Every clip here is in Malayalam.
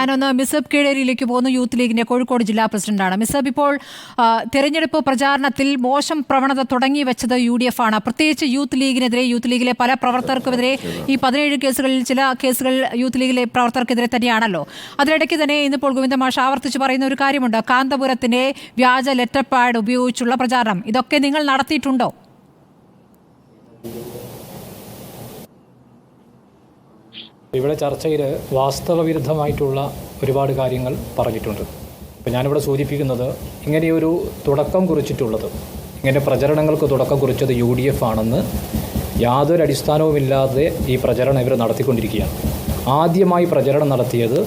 ഞാനൊന്ന് മിസബ് കീഴേരിയിലേക്ക് പോകുന്നു. യൂത്ത് ലീഗിന്റെ കോഴിക്കോട് ജില്ലാ പ്രസിഡന്റാണ്. മിസബ് ഇപ്പോൾ തെരഞ്ഞെടുപ്പ് പ്രചാരണത്തിൽ മോശം പ്രവണത തുടങ്ങി വെച്ചത് യു ഡി എഫ് ആണ്. പ്രത്യേകിച്ച് യൂത്ത് ലീഗിനെതിരെ യൂത്ത് ലീഗിലെ പല പ്രവർത്തകർക്കുമെതിരെ ഈ പതിനേഴ് കേസുകളിൽ ചില കേസുകൾ യൂത്ത് ലീഗിലെ പ്രവർത്തകർക്കെതിരെ തന്നെയാണല്ലോ. അതിനിടയ്ക്ക് തന്നെ ഇന്നിപ്പോൾ ഗോവിന്ദ മാഷ് ആവർത്തിച്ച് പറയുന്ന ഒരു കാര്യമുണ്ട്. കാന്തപുരത്തിന്റെ വ്യാജ ലെറ്റർ പാഡ് ഉപയോഗിച്ചുള്ള പ്രചാരണം. ഇതൊക്കെ നിങ്ങൾ നടത്തിയിട്ടുണ്ടോ? ഇവിടെ ചർച്ചയിൽ വാസ്തവവിരുദ്ധമായിട്ടുള്ള ഒരുപാട് കാര്യങ്ങൾ പറഞ്ഞിട്ടുണ്ട്. അപ്പോൾ ഞാനിവിടെ സൂചിപ്പിക്കുന്നത് ഇങ്ങനെയൊരു തുടക്കം കുറിച്ചിട്ടുള്ളത് ഇങ്ങനെ പ്രചരണങ്ങൾക്ക് തുടക്കം കുറിച്ചത് യു ഡി എഫ് ആണെന്ന് യാതൊരു അടിസ്ഥാനവുമില്ലാതെ ഈ പ്രചരണം ഇവർ നടത്തിക്കൊണ്ടിരിക്കുകയാണ്. ആദ്യമായി പ്രചരണം നടത്തിയത്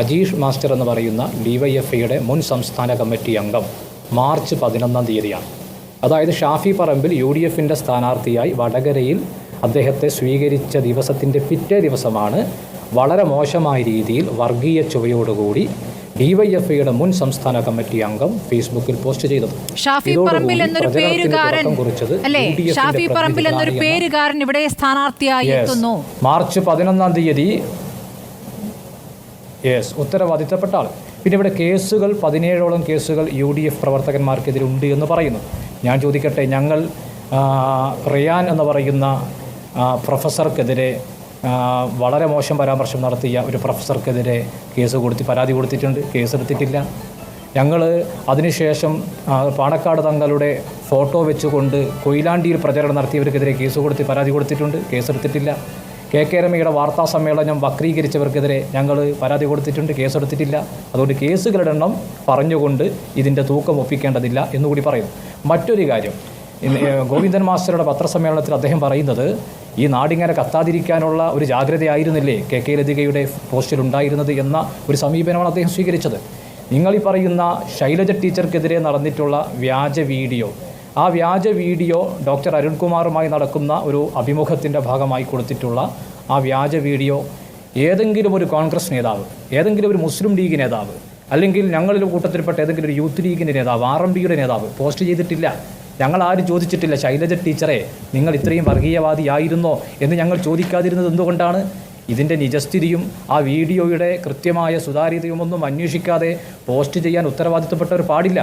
അജീഷ് മാസ്റ്റർ എന്ന് പറയുന്ന ഡി വൈ എഫ് ഐയുടെ മുൻ സംസ്ഥാന കമ്മിറ്റി അംഗം മാർച്ച് പതിനൊന്നാം തീയതിയാണ്. അതായത് ഷാഫി പറമ്പിൽ യു ഡി എഫിന്റെ സ്ഥാനാർത്ഥിയായി വടകരയിൽ അദ്ദേഹത്തെ സ്വീകരിച്ച ദിവസത്തിന്റെ പിറ്റേ ദിവസമാണ് വളരെ മോശമായ രീതിയിൽ വർഗീയ ചുവയോടുകൂടി ഡിവൈഎഫ്ഐയുടെ മുൻ സംസ്ഥാന കമ്മിറ്റി അംഗം ഫേസ്ബുക്കിൽ പോസ്റ്റ് ചെയ്തത്. ഷാഫി പറമ്പിൽ എന്നൊരു പേരുകാരൻ അല്ലേ? ഷാഫി പറമ്പിൽ എന്നൊരു പേരുകാരൻ ഇവിടെ സ്ഥാനാർത്ഥിയായി എത്തുന്നു. മാർച്ച് പതിനൊന്നാം തീയതി യെസ് ഉത്തരവാദിത്തപ്പെട്ട ആൾ പിന്നെ ഇവിടെ കേസുകൾ പതിനേഴോളം കേസുകൾ യു ഡി എഫ് പ്രവർത്തകന്മാർക്കെതിരെ ഉണ്ട് എന്ന് പറയുന്നു. ഞാൻ ചോദിക്കട്ടെ ഞങ്ങൾ റിയാൻ എന്ന് പറയുന്ന പ്രൊഫസർക്കെതിരെ വളരെ മോശം പരാമർശം നടത്തിയ ഒരു പ്രൊഫസർക്കെതിരെ കേസ് കൊടുത്തി പരാതി കൊടുത്തിട്ടുണ്ട്. കേസെടുത്തിട്ടില്ല ഞങ്ങൾ അതിനുശേഷം പാണക്കാട് തങ്ങളുടെ ഫോട്ടോ വെച്ചുകൊണ്ട് കൊയിലാണ്ടിയിൽ പ്രചരണം നടത്തിയവർക്കെതിരെ കേസ് കൊടുത്തി പരാതി കൊടുത്തിട്ടുണ്ട്. കേസെടുത്തിട്ടില്ല കെ കെ രമയുടെ വാർത്താ സമ്മേളനം വക്രീകരിച്ചവർക്കെതിരെ ഞങ്ങൾ പരാതി കൊടുത്തിട്ടുണ്ട്. കേസെടുത്തിട്ടില്ല അതുകൊണ്ട് കേസുകളുടെ എണ്ണം പറഞ്ഞുകൊണ്ട് ഇതിന്റെ തൂക്കം ഒപ്പിക്കേണ്ടതില്ല എന്നുകൂടി പറയുന്നു മറ്റൊരു കാര്യം ഗോവിന്ദൻ മാസ്റ്ററുടെ പത്രസമ്മേളനത്തിൽ അദ്ദേഹം പറയുന്നത് ഈ നാടിങ്ങനെ കത്താതിരിക്കാനുള്ള ഒരു ജാഗ്രതയായിരുന്നില്ലേ കെ കെ ലതികയുടെ പോസ്റ്റിൽ ഉണ്ടായിരുന്നത് എന്ന ഒരു സമീപനമാണ് അദ്ദേഹം സ്വീകരിച്ചത്. നിങ്ങൾ ഈ പറയുന്ന ശൈലജ ടീച്ചർക്കെതിരെ നടന്നിട്ടുള്ള വ്യാജ വീഡിയോ ആ വ്യാജ വീഡിയോ ഡോക്ടർ അരുൺകുമാറുമായി നടക്കുന്ന ഒരു അഭിമുഖത്തിന്റെ ഭാഗമായി കൊടുത്തിട്ടുള്ള ആ വ്യാജ വീഡിയോ ഏതെങ്കിലും ഒരു കോൺഗ്രസ് നേതാവ് ഏതെങ്കിലും ഒരു മുസ്ലിം ലീഗ് നേതാവ് അല്ലെങ്കിൽ ഞങ്ങളുടെ കൂട്ടത്തിൽപ്പെട്ട ഏതെങ്കിലും ഒരു യൂത്ത് ലീഗിന്റെ നേതാവ് ആർ എം പിയുടെ നേതാവ് പോസ്റ്റ് ചെയ്തിട്ടില്ല. ഞങ്ങൾ ആരും ചോദിച്ചിട്ടില്ല ശൈലജ ടീച്ചറെ നിങ്ങൾ ഇത്രയും വർഗീയവാദിയായിരുന്നോ എന്ന് ഞങ്ങൾ ചോദിക്കാതിരുന്നത് എന്തുകൊണ്ടാണ്? ഇതിന്റെ നിജസ്ഥിതിയും ആ വീഡിയോയുടെ കൃത്യമായ സുതാര്യതയുമൊന്നും അന്വേഷിക്കാതെ പോസ്റ്റ് ചെയ്യാൻ ഉത്തരവാദിത്തപ്പെട്ടവർ പാടില്ല.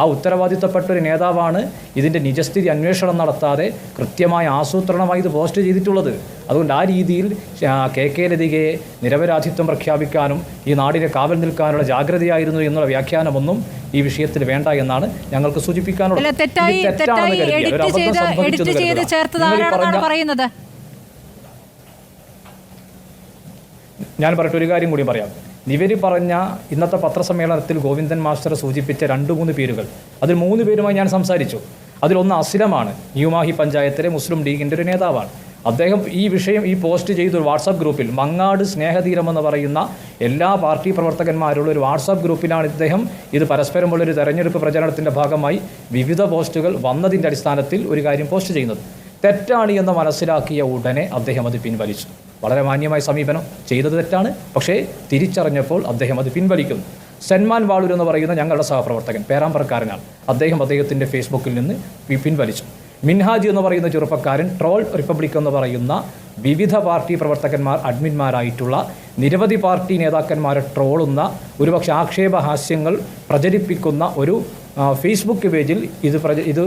ആ ഉത്തരവാദിത്തപ്പെട്ട ഒരു നേതാവാണ് ഇതിന്റെ നിജസ്ഥിതി അന്വേഷണം നടത്താതെ കൃത്യമായ ആസൂത്രണമായി ഇത് പോസ്റ്റ് ചെയ്തിട്ടുള്ളത്. അതുകൊണ്ട് ആ രീതിയിൽ കെ കെ ലതികയെ നിരപരാധിത്വം പ്രഖ്യാപിക്കാനും ഈ നാടിനെ കാവൽ നിൽക്കാനുള്ള ജാഗ്രതയായിരുന്നു എന്നുള്ള വ്യാഖ്യാനമൊന്നും ഈ വിഷയത്തിൽ വേണ്ട എന്നാണ് ഞങ്ങൾക്ക് സൂചിപ്പിക്കാനുള്ളത്. തെറ്റായി തെറ്റായി എഡിറ്റ് ചെയ്ത് എഡിറ്റ് ചെയ്ത് പറയുന്നത്? ഞാൻ പറയട്ടെ ഒരു കാര്യം കൂടി പറയാം. നിവരി പറഞ്ഞ ഇന്നത്തെ പത്രസമ്മേളനത്തിൽ ഗോവിന്ദൻ മാസ്റ്റർ സൂചിപ്പിച്ച രണ്ട് മൂന്ന് പേരുകൾ. അതിൽ മൂന്ന് പേരുമായി ഞാൻ സംസാരിച്ചു. അതിലൊന്ന് അസിലമാണ്. ന്യൂമാഹി പഞ്ചായത്തിലെ മുസ്ലിം ലീഗിന്റെ ഒരു നേതാവാണ്. അദ്ദേഹം ഈ വിഷയം ഈ പോസ്റ്റ് ചെയ്ത വാട്സാപ്പ് ഗ്രൂപ്പിൽ മങ്ങാട് സ്നേഹതീരം എന്ന് പറയുന്ന എല്ലാ പാർട്ടി പ്രവർത്തകന്മാരുള്ള ഒരു വാട്സാപ്പ് ഗ്രൂപ്പിലാണ് ഇദ്ദേഹം. ഇത് പരസ്പരമുള്ള ഒരു തെരഞ്ഞെടുപ്പ് പ്രചരണത്തിന്റെ ഭാഗമായി വിവിധ പോസ്റ്റുകൾ വന്നതിന്റെ അടിസ്ഥാനത്തിൽ ഒരു കാര്യം പോസ്റ്റ് ചെയ്യുന്നത്. തെറ്റാണ് എന്ന് മനസ്സിലാക്കിയ ഉടനെ അദ്ദേഹം അത് പിൻവലിച്ചു. വളരെ മാന്യമായ സമീപനം. ചെയ്തത് തെറ്റാണ്. പക്ഷേ തിരിച്ചറിഞ്ഞപ്പോൾ അദ്ദേഹം അത് പിൻവലിക്കുന്നു. സെൻമാൻ വാളൂർ എന്ന് പറയുന്ന ഞങ്ങളുടെ സഹപ്രവർത്തകൻ പേരാമ്പ്രക്കാരനാണ്. അദ്ദേഹം അദ്ദേഹത്തിന്റെ ഫേസ്ബുക്കിൽ നിന്ന് പിൻവലിച്ചു. മിൻഹാജി എന്ന് പറയുന്ന ചെറുപ്പക്കാരൻ ട്രോൾ റിപ്പബ്ലിക് എന്ന് പറയുന്ന വിവിധ പാർട്ടി പ്രവർത്തകന്മാർ അഡ്മിന്മാരായിട്ടുള്ള നിരവധി പാർട്ടി നേതാക്കന്മാരെ ട്രോളുന്ന ഒരുപക്ഷെ ആക്ഷേപഹാസ്യങ്ങൾ പ്രചരിപ്പിക്കുന്ന ഒരു ഫേസ്ബുക്ക് പേജിൽ ഇത് ഇത്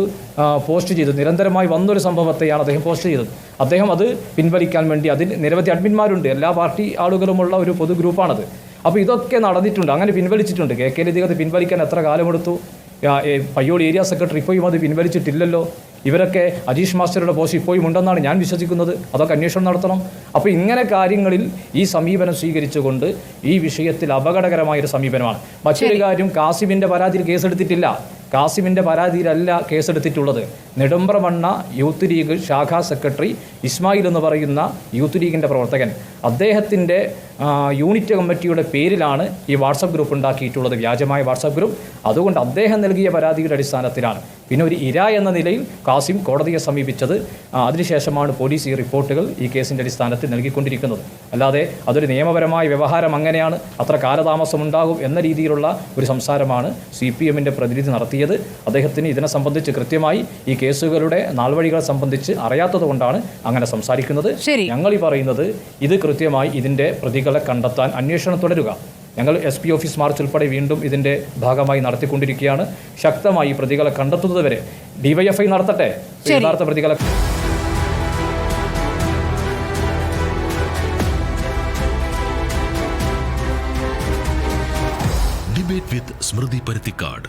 പോസ്റ്റ് ചെയ്തു. നിരന്തരമായി വന്നൊരു സംഭവത്തെയാണ് അദ്ദേഹം പോസ്റ്റ് ചെയ്തത്. അദ്ദേഹം അത് പിൻവലിക്കാൻ വേണ്ടി അതിന് നിരവധി അഡ്മിന്മാരുണ്ട് എല്ലാ പാർട്ടി ആളുകളുമുള്ള ഒരു പൊതു ഗ്രൂപ്പാണത്. അപ്പോൾ ഇതൊക്കെ നടന്നിട്ടുണ്ട്. അങ്ങനെ പിൻവലിച്ചിട്ടുണ്ട്. കെ കെ ലതിക പിൻവലിക്കാൻ എത്ര കാലമെടുത്തു? പയ്യോളി ഏരിയ സെക്രട്ടറി ഇപ്പോഴും അത് പിൻവലിച്ചിട്ടില്ലല്ലോ. ഇവരൊക്കെ അജീഷ് മാസ്റ്ററുടെ പോസ്റ്റ് ഇപ്പോഴും ഉണ്ടെന്നാണ് ഞാൻ വിശ്വസിക്കുന്നത്. അതൊക്കെ അന്വേഷണം നടത്തണം. അപ്പോൾ ഇങ്ങനെ കാര്യങ്ങളിൽ ഈ സമീപനം സ്വീകരിച്ചുകൊണ്ട് ഈ വിഷയത്തിൽ അപകടകരമായൊരു സമീപനമാണ്. മറ്റൊരു കാര്യം കാസിമിന്റെ പരാതിയിൽ കേസെടുത്തിട്ടില്ല. കാസിമിന്റെ പരാതിയിലല്ല കേസെടുത്തിട്ടുള്ളത്. നെടുമ്പ്രമണ്ണ യൂത്ത് ലീഗ് ശാഖാ സെക്രട്ടറി ഇസ്മായിൽ എന്ന് പറയുന്ന യൂത്ത് ലീഗിന്റെ പ്രവർത്തകൻ. അദ്ദേഹത്തിന്റെ യൂണിറ്റ് കമ്മിറ്റിയുടെ പേരിലാണ് ഈ വാട്സപ്പ് ഗ്രൂപ്പ് ഉണ്ടാക്കിയിട്ടുള്ളത്. വ്യാജമായ വാട്സപ്പ് ഗ്രൂപ്പ്. അതുകൊണ്ട് അദ്ദേഹം നൽകിയ പരാതിയുടെ അടിസ്ഥാനത്തിലാണ്. പിന്നെ ഒരു ഇര എന്ന നിലയിൽ കാസിം കോടതിയെ സമീപിച്ചത്. അതിനുശേഷമാണ് പോലീസ് ഈ റിപ്പോർട്ടുകൾ ഈ കേസിന്റെ അടിസ്ഥാനത്തിൽ നൽകിക്കൊണ്ടിരിക്കുന്നത്. അല്ലാതെ അതൊരു നിയമപരമായ വ്യവഹാരം അങ്ങനെയാണ്. അത്ര കാലതാമസം ഉണ്ടാകും എന്ന രീതിയിലുള്ള ഒരു സംസാരമാണ് സി പി എമ്മിന്റെ പ്രതിനിധി നടത്തിയത്. അദ്ദേഹത്തിന് ഇതിനെ സംബന്ധിച്ച് കൃത്യമായി ഈ കേസുകളുടെ നാൾവഴികളെ സംബന്ധിച്ച് അറിയാത്തത് കൊണ്ടാണ് അങ്ങനെ സംസാരിക്കുന്നത്. ഞങ്ങൾ ഈ പറയുന്നത് ഇത് കൃത്യമായി ഇതിന്റെ പ്രതികളെ കണ്ടെത്താൻ അന്വേഷണം തുടരുക. ഞങ്ങൾ എസ് പി ഓഫീസ് മാർച്ച് ഉൾപ്പെടെ വീണ്ടും ഇതിന്റെ ഭാഗമായി നടത്തിക്കൊണ്ടിരിക്കുകയാണ്. ശക്തമായി പ്രതികളെ പ്രതികളെ കണ്ടെത്തുന്നതുവരെ ഡിവൈഎഫ്ഐ നടത്തട്ടെ. യഥാർത്ഥ പ്രതികളെ ഡിബേറ്റ് വിത്ത് സ്മൃതി പരുത്തിക്കാട്